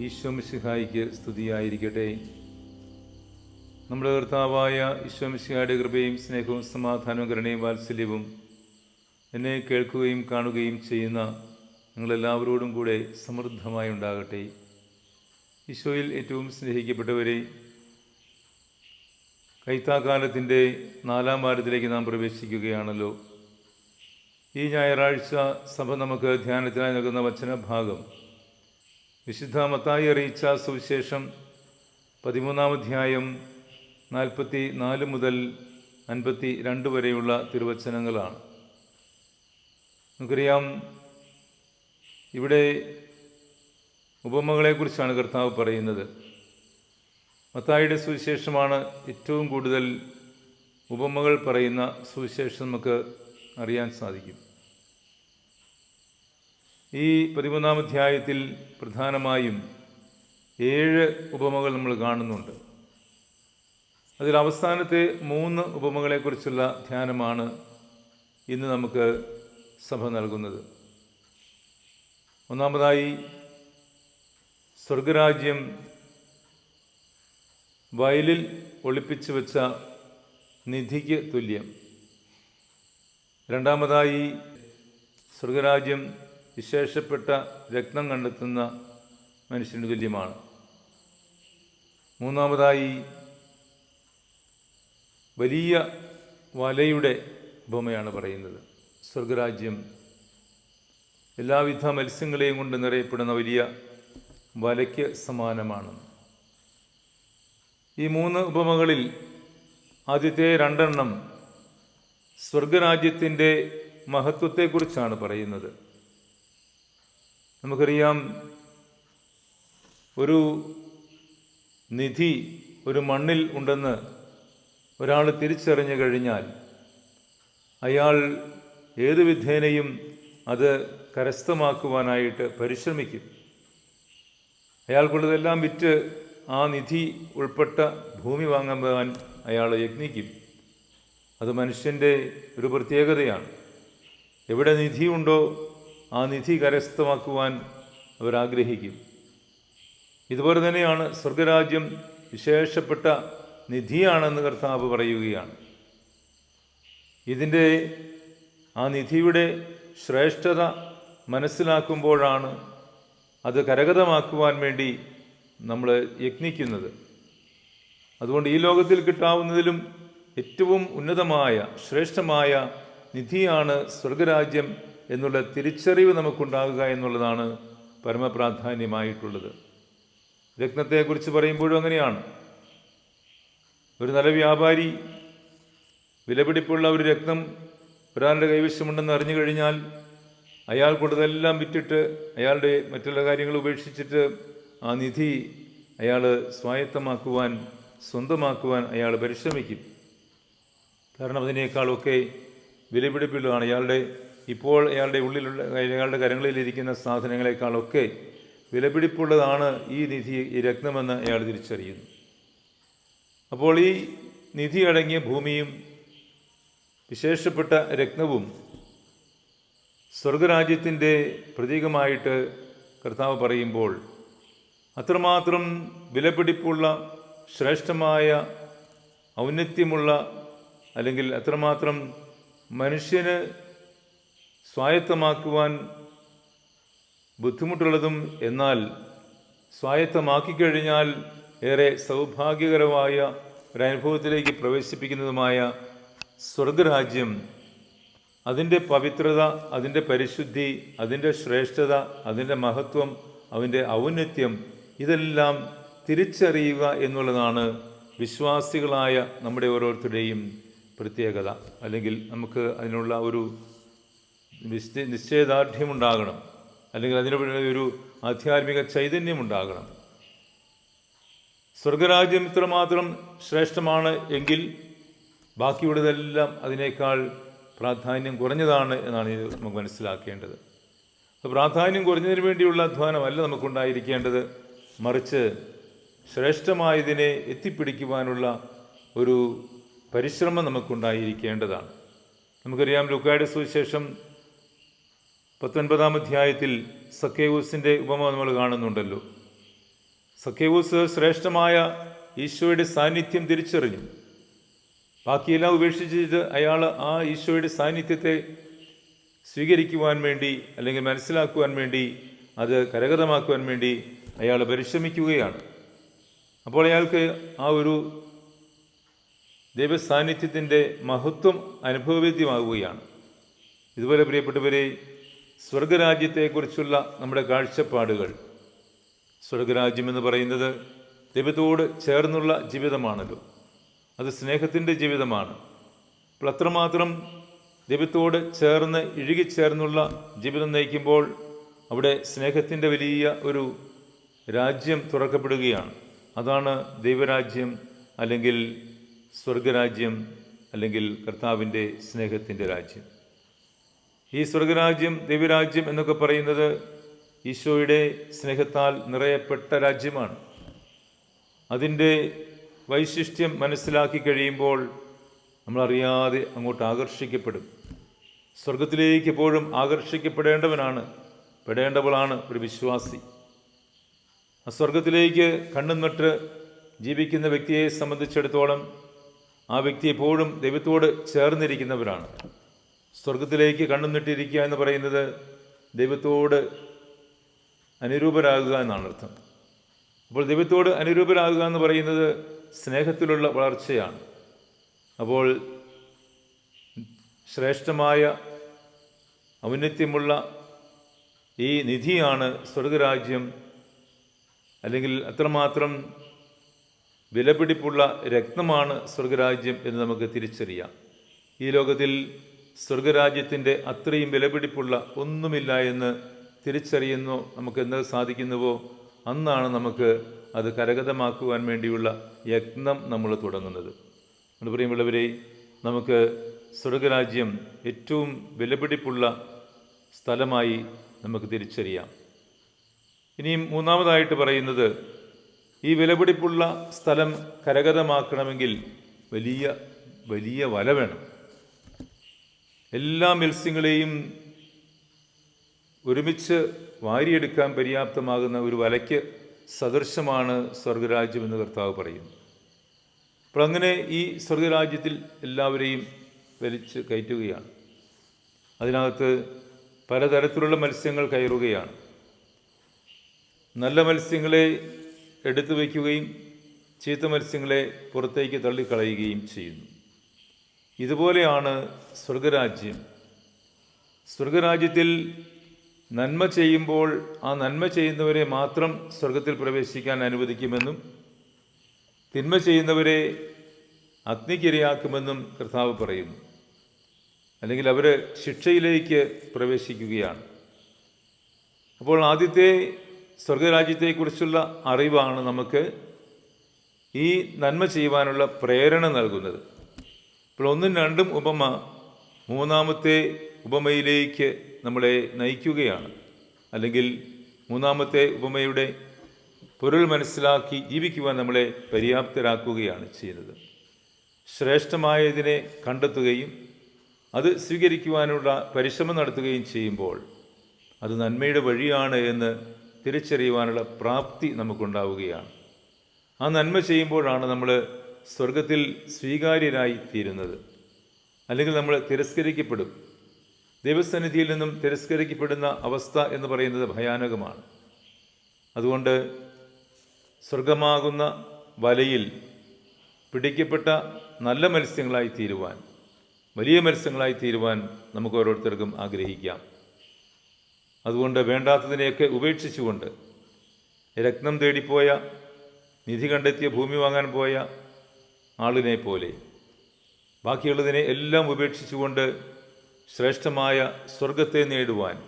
ഈശ്വമിശിഹായിക്ക് സ്തുതിയായിരിക്കട്ടെ. നമ്മുടെ കർത്താവായ ഈശ്വമിസിഹായുടെ കൃപയും സ്നേഹവും സമാധാനവും കരുണയും വാത്സല്യവും എന്നെ കേൾക്കുകയും കാണുകയും ചെയ്യുന്ന നിങ്ങളെല്ലാവരോടും കൂടെ സമൃദ്ധമായി ഉണ്ടാകട്ടെ. ഈശോയിൽ ഏറ്റവും സ്നേഹിക്കപ്പെട്ടവരെ കൈത്താക്കാലത്തിന്റെ നാലാം വാരത്തിലേക്ക് നാം പ്രവേശിക്കുകയാണല്ലോ. ഈ ഞായറാഴ്ച സഭ നമുക്ക് ധ്യാനത്തിനായി നൽകുന്ന വചനഭാഗം വിശുദ്ധ മത്തായി അറിയിച്ച സുവിശേഷം പതിമൂന്നാം അധ്യായം നാൽപ്പത്തി നാല് മുതൽ അൻപത്തി രണ്ട് വരെയുള്ള തിരുവചനങ്ങളാണ്. നമുക്കറിയാം ഇവിടെ ഉപമകളെക്കുറിച്ചാണ് കർത്താവ് പറയുന്നത്. മത്തായിയുടെ സുവിശേഷമാണ് ഏറ്റവും കൂടുതൽ ഉപമകൾ പറയുന്ന സുവിശേഷം നമുക്ക് അറിയാൻ സാധിക്കും. ഈ പതിമൂന്നാം അധ്യായത്തിൽ പ്രധാനമായും ഏഴ് ഉപമകൾ നമ്മൾ കാണുന്നുണ്ട്. അതിൽ അവസാനത്തെ മൂന്ന് ഉപമകളെക്കുറിച്ചുള്ള ധ്യാനമാണ് ഇന്ന് നമുക്ക് സഭ നൽകുന്നത്. ഒന്നാമതായി സ്വർഗരാജ്യം വയലിൽ ഒളിപ്പിച്ചു വെച്ച നിധിക്ക് തുല്യം. രണ്ടാമതായി സ്വർഗരാജ്യം വിശേഷപ്പെട്ട രത്നം കണ്ടെത്തുന്ന മനുഷ്യന് തുല്യമാണ്. മൂന്നാമതായി വലിയ വലയുടെ ഉപമയാണ് പറയുന്നത്. സ്വർഗരാജ്യം എല്ലാവിധ മത്സ്യങ്ങളെയും കൊണ്ട് നിറയപ്പെടുന്ന വലിയ വലയ്ക്ക് സമാനമാണ്. ഈ മൂന്ന് ഉപമകളിൽ ആദ്യത്തെ രണ്ടെണ്ണം സ്വർഗരാജ്യത്തിന്റെ മഹത്വത്തെക്കുറിച്ചാണ് പറയുന്നത്. നമുക്കറിയാം ഒരു നിധി ഒരു മണ്ണിൽ ഉണ്ടെന്ന് ഒരാൾ തിരിച്ചറിഞ്ഞു കഴിഞ്ഞാൽ അയാൾ ഏത് വിധേനയും അത് കരസ്ഥമാക്കുവാനായിട്ട് പരിശ്രമിക്കും. അയാൾക്കുള്ളതെല്ലാം വിറ്റ് ആ നിധി ഉൾപ്പെട്ട ഭൂമി വാങ്ങാൻ അയാൾ യത്നിക്കും. അത് മനുഷ്യന്റെ ഒരു പ്രത്യേകതയാണ്. എവിടെ നിധിയുണ്ടോ ആ നിധി കരസ്ഥമാക്കുവാൻ അവരാഗ്രഹിക്കും. ഇതുപോലെ തന്നെയാണ് സ്വർഗരാജ്യം വിശേഷപ്പെട്ട നിധിയാണെന്ന് കർത്താവ് പറയുകയാണ്. ഇതിന്റെ ആ നിധിയുടെ ശ്രേഷ്ഠത മനസ്സിലാക്കുമ്പോഴാണ് അത് കരഗതമാക്കുവാൻ വേണ്ടി നമ്മൾ യത്നിക്കുന്നത് അതുകൊണ്ട് ഈ ലോകത്തിൽ കിട്ടാവുന്നതിലും ഏറ്റവും ഉന്നതമായ ശ്രേഷ്ഠമായ നിധിയാണ് സ്വർഗരാജ്യം എന്നുള്ള തിരിച്ചറിവ് നമുക്കുണ്ടാകുക എന്നുള്ളതാണ് പരമപ്രാധാന്യമായിട്ടുള്ളത്. രത്നത്തെക്കുറിച്ച് പറയുമ്പോഴും അങ്ങനെയാണ്. ഒരു നല്ല വ്യാപാരി വിലപിടിപ്പുള്ള ഒരു രക്തം ഒരാളുടെ കൈവശമുണ്ടെന്ന് അറിഞ്ഞു കഴിഞ്ഞാൽ അയാൾ കൊണ്ടതെല്ലാം വിറ്റിട്ട് അയാളുടെ മറ്റുള്ള കാര്യങ്ങൾ ഉപേക്ഷിച്ചിട്ട് ആ നിധി അയാൾ സ്വായത്തമാക്കുവാൻ സ്വന്തമാക്കുവാൻ അയാൾ പരിശ്രമിക്കും. കാരണം അതിനേക്കാളൊക്കെ വിലപിടിപ്പുള്ളതാണ് അയാളുടെ ഇപ്പോൾ അയാളുടെ ഉള്ളിലുള്ള അയാളുടെ കരങ്ങളിലിരിക്കുന്ന സാധനങ്ങളെക്കാളൊക്കെ വിലപിടിപ്പുള്ളതാണ് ഈ നിധി ഈ രത്നമെന്ന് അയാൾ തിരിച്ചറിയുന്നു. അപ്പോൾ ഈ നിധി അടങ്ങിയ ഭൂമിയും വിശേഷപ്പെട്ട രത്നവും സ്വർഗരാജ്യത്തിന്റെ പ്രതീകമായിട്ട് കർത്താവ് പറയുമ്പോൾ അത്രമാത്രം വിലപിടിപ്പുള്ള ശ്രേഷ്ഠമായ ഔന്നത്യമുള്ള അല്ലെങ്കിൽ അത്രമാത്രം മനുഷ്യന് സ്വായത്തമാക്കുവാൻ ബുദ്ധിമുട്ടുള്ളതും എന്നാൽ സ്വായത്തമാക്കിക്കഴിഞ്ഞാൽ ഏറെ സൗഭാഗ്യകരമായ ഒരനുഭവത്തിലേക്ക് പ്രവേശിപ്പിക്കുന്നതുമായ സ്വർഗരാജ്യം അതിന്റെ പവിത്രത അതിന്റെ പരിശുദ്ധി അതിന്റെ ശ്രേഷ്ഠത അതിന്റെ മഹത്വം അതിന്റെ ഔന്നത്യം ഇതെല്ലാം തിരിച്ചറിയുക എന്നുള്ളതാണ് വിശ്വാസികളായ നമ്മുടെ ഓരോരുത്തരുടെയും പ്രത്യേകത. അല്ലെങ്കിൽ നമുക്ക് അതിനുള്ള ഒരു നിശ്ചയ നിശ്ചയദാർഢ്യമുണ്ടാകണം. അല്ലെങ്കിൽ അതിനുള്ള ഒരു ആധ്യാത്മിക ചൈതന്യമുണ്ടാകണം. സ്വർഗരാജ്യം ഇത്രമാത്രം ശ്രേഷ്ഠമാണ് എങ്കിൽ ബാക്കിയുള്ളതെല്ലാം അതിനേക്കാൾ പ്രാധാന്യം കുറഞ്ഞതാണ് എന്നാണ് ഇത് നമുക്ക് മനസ്സിലാക്കേണ്ടത്. പ്രാധാന്യം കുറഞ്ഞതിന് വേണ്ടിയുള്ള അധ്വാനമല്ല നമുക്കുണ്ടായിരിക്കേണ്ടത്. മറിച്ച് ശ്രേഷ്ഠമായതിനെ എത്തിപ്പിടിക്കുവാനുള്ള ഒരു പരിശ്രമം നമുക്കുണ്ടായിരിക്കേണ്ടതാണ്. നമുക്കറിയാം ലുക്കായുടെ സുവിശേഷം പത്തൊൻപതാം അധ്യായത്തിൽ സക്കേവൂസിന്റെ ഉപമ നമ്മൾ കാണുന്നുണ്ടല്ലോ. സക്കേവൂസ് ശ്രേഷ്ഠമായ ഈശോയുടെ സാന്നിധ്യം തിരിച്ചറിഞ്ഞു. ബാക്കിയെല്ലാം ഉപേക്ഷിച്ചിട്ട് അയാൾ ആ ഈശോയുടെ സാന്നിധ്യത്തെ സ്വീകരിക്കുവാൻ വേണ്ടി അല്ലെങ്കിൽ മനസ്സിലാക്കുവാൻ വേണ്ടി അത് കരകതമാക്കുവാൻ വേണ്ടി അയാൾ പരിശ്രമിക്കുകയാണ്. അപ്പോൾ അയാൾക്ക് ആ ഒരു ദൈവസാന്നിധ്യത്തിന്റെ മഹത്വം അനുഭവവേദ്യമാകുകയാണ്. ഇതുപോലെ പ്രിയപ്പെട്ടവരെ സ്വർഗരാജ്യത്തെക്കുറിച്ചുള്ള നമ്മുടെ കാഴ്ചപ്പാടുകൾ. സ്വർഗരാജ്യമെന്ന് പറയുന്നത് ദൈവത്തോട് ചേർന്നുള്ള ജീവിതമാണല്ലോ അത് സ്നേഹത്തിന്റെ ജീവിതമാണ്. അപ്പോൾ അത്രമാത്രം ദൈവത്തോട് ചേർന്ന് ഇഴുകിച്ചേർന്നുള്ള ജീവിതം നയിക്കുമ്പോൾ അവിടെ സ്നേഹത്തിന്റെ വലിയ ഒരു രാജ്യം തുറക്കപ്പെടുകയാണ്. അതാണ് ദൈവരാജ്യം അല്ലെങ്കിൽ സ്വർഗരാജ്യം അല്ലെങ്കിൽ കർത്താവിന്റെ സ്നേഹത്തിന്റെ രാജ്യം. ഈ സ്വർഗരാജ്യം ദൈവരാജ്യം എന്നൊക്കെ പറയുന്നത് ഈശോയുടെ സ്നേഹത്താൽ നിറയപ്പെട്ട രാജ്യമാണ്. അതിന്റെ വൈശിഷ്ട്യം മനസ്സിലാക്കി കഴിയുമ്പോൾ നമ്മളറിയാതെ അങ്ങോട്ട് ആകർഷിക്കപ്പെടും. സ്വർഗത്തിലേക്ക് എപ്പോഴും ആകർഷിക്കപ്പെടേണ്ടവനാണ് പെടേണ്ടവളാണ് ഒരു വിശ്വാസി. ആ സ്വർഗത്തിലേക്ക് കണ്ണും നട്ട് ജീവിക്കുന്ന വ്യക്തിയെ സംബന്ധിച്ചിടത്തോളം ആ വ്യക്തി എപ്പോഴും ദൈവത്തോട് ചേർന്നിരിക്കുന്നവരാണ്. സ്വർഗത്തിലേക്ക് കണ്ണുനിട്ടിരിക്കുക എന്ന് പറയുന്നത് ദൈവത്തോട് അനുരൂപരാകുക എന്നാണ് അർത്ഥം. അപ്പോൾ ദൈവത്തോട് അനുരൂപരാകുക എന്ന് പറയുന്നത് സ്നേഹത്തിലുള്ള വളർച്ചയാണ്. അപ്പോൾ ശ്രേഷ്ഠമായ ഔന്നത്യമുള്ള ഈ നിധിയാണ് സ്വർഗരാജ്യം അല്ലെങ്കിൽ അത്രമാത്രം വിലപിടിപ്പുള്ള രക്തമാണ് സ്വർഗരാജ്യം എന്ന് നമുക്ക് തിരിച്ചറിയാം. ഈ ലോകത്തിൽ സ്വർഗരാജ്യത്തിന്റെ അത്രയും വിലപിടിപ്പുള്ള ഒന്നുമില്ല എന്ന് തിരിച്ചറിയുന്നു. നമുക്ക് എന്ത് സാധിക്കുന്നുവോ? അന്നാണ് നമുക്ക് അത് കരഗതമാക്കുവാൻ വേണ്ടിയുള്ള യത്നം നമ്മൾ തുടങ്ങുന്നത്. എന്ന് പറയുമ്പോഴവരെ നമുക്ക് സ്വർഗരാജ്യം ഏറ്റവും വിലപിടിപ്പുള്ള സ്ഥലമായി നമുക്ക് തിരിച്ചറിയാം. ഇനിയും മൂന്നാമതായിട്ട് പറയുന്നത് ഈ വിലപിടിപ്പുള്ള സ്ഥലം കരഗതമാക്കണമെങ്കിൽ വലിയ വലിയ വല വേണം. എല്ലാ മത്സ്യങ്ങളെയും ഒരുമിച്ച് വാരിയെടുക്കാൻ പര്യാപ്തമാകുന്ന ഒരു വലയ്ക്ക് സദൃശമാണ് സ്വർഗരാജ്യം എന്ന് കർത്താവ് പറയുന്നു. അപ്പോൾ അങ്ങനെ ഈ സ്വർഗരാജ്യത്തിൽ എല്ലാവരെയും വലിച്ച് കയറ്റുകയാണ്. അതിനകത്ത് പലതരത്തിലുള്ള മത്സ്യങ്ങൾ കയറുകയാണ്. നല്ല മത്സ്യങ്ങളെ എടുത്തു വയ്ക്കുകയും ചീത്ത മത്സ്യങ്ങളെ പുറത്തേക്ക് തള്ളിക്കളയുകയും ചെയ്യുന്നു. ഇതുപോലെയാണ് സ്വർഗരാജ്യം. സ്വർഗരാജ്യത്തിൽ നന്മ ചെയ്യുമ്പോൾ ആ നന്മ ചെയ്യുന്നവരെ മാത്രം സ്വർഗത്തിൽ പ്രവേശിക്കാൻ അനുവദിക്കുമെന്നും തിന്മ ചെയ്യുന്നവരെ അഗ്നിക്കിരയാക്കുമെന്നും കർത്താവ് പറയുന്നു. അല്ലെങ്കിൽ അവർ ശിക്ഷയിലേക്ക് പ്രവേശിക്കുകയാണ്. അപ്പോൾ ആദ്യത്തെ സ്വർഗരാജ്യത്തെക്കുറിച്ചുള്ള അറിവാണ് നമുക്ക് ഈ നന്മ ചെയ്യുവാനുള്ള പ്രേരണ നൽകുന്നത്. ഇപ്പോൾ ഒന്നും രണ്ടും ഉപമ മൂന്നാമത്തെ ഉപമയിലേക്ക് നമ്മളെ നയിക്കുകയാണ്. അല്ലെങ്കിൽ മൂന്നാമത്തെ ഉപമയുടെ പൊരുൾ മനസ്സിലാക്കി ജീവിക്കുവാൻ നമ്മളെ പര്യാപ്തരാക്കുകയാണ് ചെയ്യുന്നത്. ശ്രേഷ്ഠമായതിനെ കണ്ടെത്തുകയും അത് സ്വീകരിക്കുവാനുള്ള പരിശ്രമം നടത്തുകയും ചെയ്യുമ്പോൾ അത് നന്മയുടെ വഴിയാണ് എന്ന് തിരിച്ചറിയുവാനുള്ള പ്രാപ്തി നമുക്കുണ്ടാവുകയാണ്. ആ നന്മ ചെയ്യുമ്പോഴാണ് നമ്മൾ സ്വർഗത്തിൽ സ്വീകാര്യരായി തീരുന്നത് അല്ലെങ്കിൽ നമ്മൾ തിരസ്കരിക്കപ്പെടും. ദൈവസന്നിധിയിൽ നിന്നും തിരസ്കരിക്കപ്പെടുന്ന അവസ്ഥ എന്ന് പറയുന്നത് ഭയാനകമാണ്. അതുകൊണ്ട് സ്വർഗമാകുന്ന വലയിൽ പിടിക്കപ്പെട്ട നല്ല മത്സ്യങ്ങളായി തീരുവാൻ വലിയ മത്സ്യങ്ങളായി തീരുവാൻ നമുക്ക് ഓരോരുത്തർക്കും ആഗ്രഹിക്കാം. അതുകൊണ്ട് വേണ്ടാത്തതിനെയൊക്കെ ഉപേക്ഷിച്ചുകൊണ്ട് രത്നം തേടിപ്പോയ നിധി കണ്ടെത്തിയ ഭൂമി വാങ്ങാൻ പോയ ആളിനെ പോലെ ബാക്കിയുള്ളതിനെ എല്ലാം ഉപേക്ഷിച്ചുകൊണ്ട് ശ്രേഷ്ഠമായ സ്വർഗത്തെ നേടുവാൻ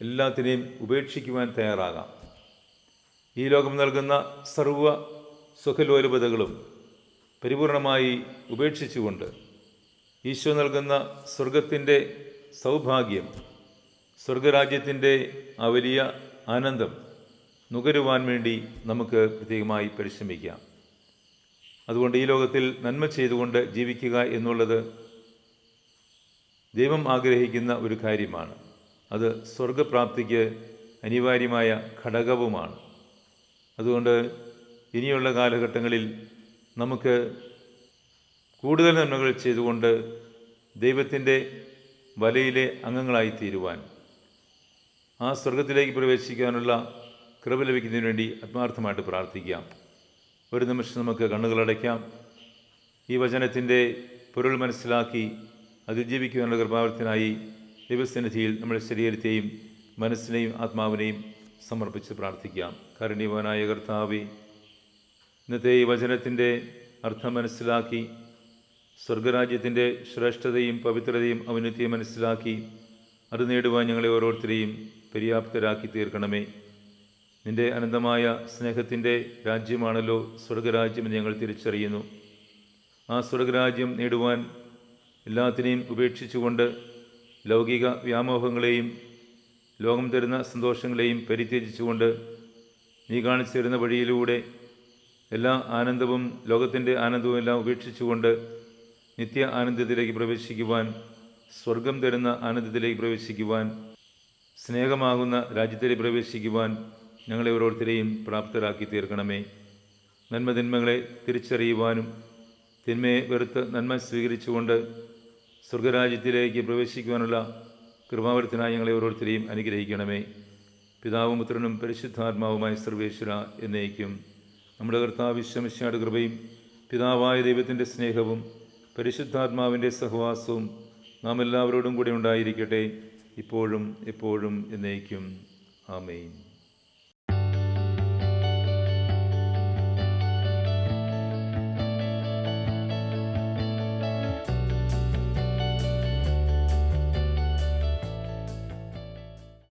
എല്ലാത്തിനെയും ഉപേക്ഷിക്കുവാൻ തയ്യാറാകാം. ഈ ലോകം നൽകുന്ന സർവ സുഖലോലുപതകളും പരിപൂർണമായി ഉപേക്ഷിച്ചുകൊണ്ട് ഈശോ നൽകുന്ന സ്വർഗത്തിന്റെ സൗഭാഗ്യം സ്വർഗരാജ്യത്തിന്റെ ആ വലിയ ആനന്ദം നുകരുവാൻ വേണ്ടി നമുക്ക് പ്രത്യേകമായി പരിശ്രമിക്കാം. അതുകൊണ്ട് ഈ ലോകത്തിൽ നന്മ ചെയ്തുകൊണ്ട് ജീവിക്കുക എന്നുള്ളത് ദൈവം ആഗ്രഹിക്കുന്ന ഒരു കാര്യമാണ്. അത് സ്വർഗപ്രാപ്തിക്ക് അനിവാര്യമായ ഘടകവുമാണ്. അതുകൊണ്ട് ഇനിയുള്ള കാലഘട്ടങ്ങളിൽ നമുക്ക് കൂടുതൽ നന്മകൾ ചെയ്തുകൊണ്ട് ദൈവത്തിന്റെ വലയിലെ അംഗങ്ങളായി തീരുവാൻ ആ സ്വർഗത്തിലേക്ക് പ്രവേശിക്കാനുള്ള കൃപ ലഭിക്കുന്നതിന് വേണ്ടി ആത്മാർത്ഥമായിട്ട് പ്രാർത്ഥിക്കാം. ഒരു നിമിഷം നമുക്ക് കണ്ണുകളടയ്ക്കാം ഈ വചനത്തിന്റെ പൊരുൾ മനസ്സിലാക്കി അതിജീവിക്കുവാനുള്ള കൃപാവത്തിനായി ദൈവസന്നിധിയിൽ നമ്മുടെ ശരീരത്തെയും മനസ്സിനെയും ആത്മാവിനെയും സമർപ്പിച്ച് പ്രാർത്ഥിക്കാം. കരുണീവനായ കർത്താവി ഇന്നത്തെ ഈ വചനത്തിന്റെ അർത്ഥം മനസ്സിലാക്കി സ്വർഗരാജ്യത്തിന്റെ ശ്രേഷ്ഠതയും പവിത്രതയും ഔന്നത്യവും മനസ്സിലാക്കി അത് നേടുവാൻ ഞങ്ങളെ ഓരോരുത്തരെയും പര്യാപ്തരാക്കി തീർക്കണമേ. നിന്റെ അനന്തമായ സ്നേഹത്തിന്റെ രാജ്യമാണല്ലോ സ്വർഗരാജ്യമെന്ന് ഞങ്ങൾ തിരിച്ചറിയുന്നു. ആ സ്വർഗരാജ്യം നേടുവാൻ എല്ലാത്തിനെയും ഉപേക്ഷിച്ചുകൊണ്ട് ലൗകിക വ്യാമോഹങ്ങളെയും ലോകം തരുന്ന സന്തോഷങ്ങളെയും പരിത്യജിച്ചുകൊണ്ട് നീ കാണിച്ചു തരുന്ന വഴിയിലൂടെ എല്ലാ ആനന്ദവും ലോകത്തിന്റെ ആനന്ദവും എല്ലാം ഉപേക്ഷിച്ചുകൊണ്ട് നിത്യ ആനന്ദത്തിലേക്ക് പ്രവേശിക്കുവാൻ സ്വർഗം തരുന്ന ആനന്ദത്തിലേക്ക് പ്രവേശിക്കുവാൻ സ്നേഹമാകുന്ന രാജ്യത്തിലേക്ക് പ്രവേശിക്കുവാൻ ഞങ്ങളെ ഓരോരുത്തരെയും പ്രാപ്തരാക്കി തീർക്കണമേ. നന്മ നന്മതിന്മകളെ തിരിച്ചറിയുവാനും തിന്മയെ വെറുത്ത് നന്മ സ്വീകരിച്ചുകൊണ്ട് സ്വർഗരാജ്യത്തിലേക്ക് പ്രവേശിക്കുവാനുള്ള കൃപാവരത്തിനായി ഞങ്ങളെ ഓരോരുത്തരെയും അനുഗ്രഹിക്കണമേ. പിതാവും പുത്രനും പരിശുദ്ധാത്മാവുമായ സർവേശ്വര എന്നേക്കും. നമ്മുടെ കർത്താവ് വിശ്വമിശയുടെ കൃപയും പിതാവായ ദൈവത്തിന്റെ സ്നേഹവും പരിശുദ്ധാത്മാവിന്റെ സഹവാസവും നാം എല്ലാവരോടും കൂടെ ഉണ്ടായിരിക്കട്ടെ. ഇപ്പോഴും എപ്പോഴും എന്നേക്കും. ആമേൻ.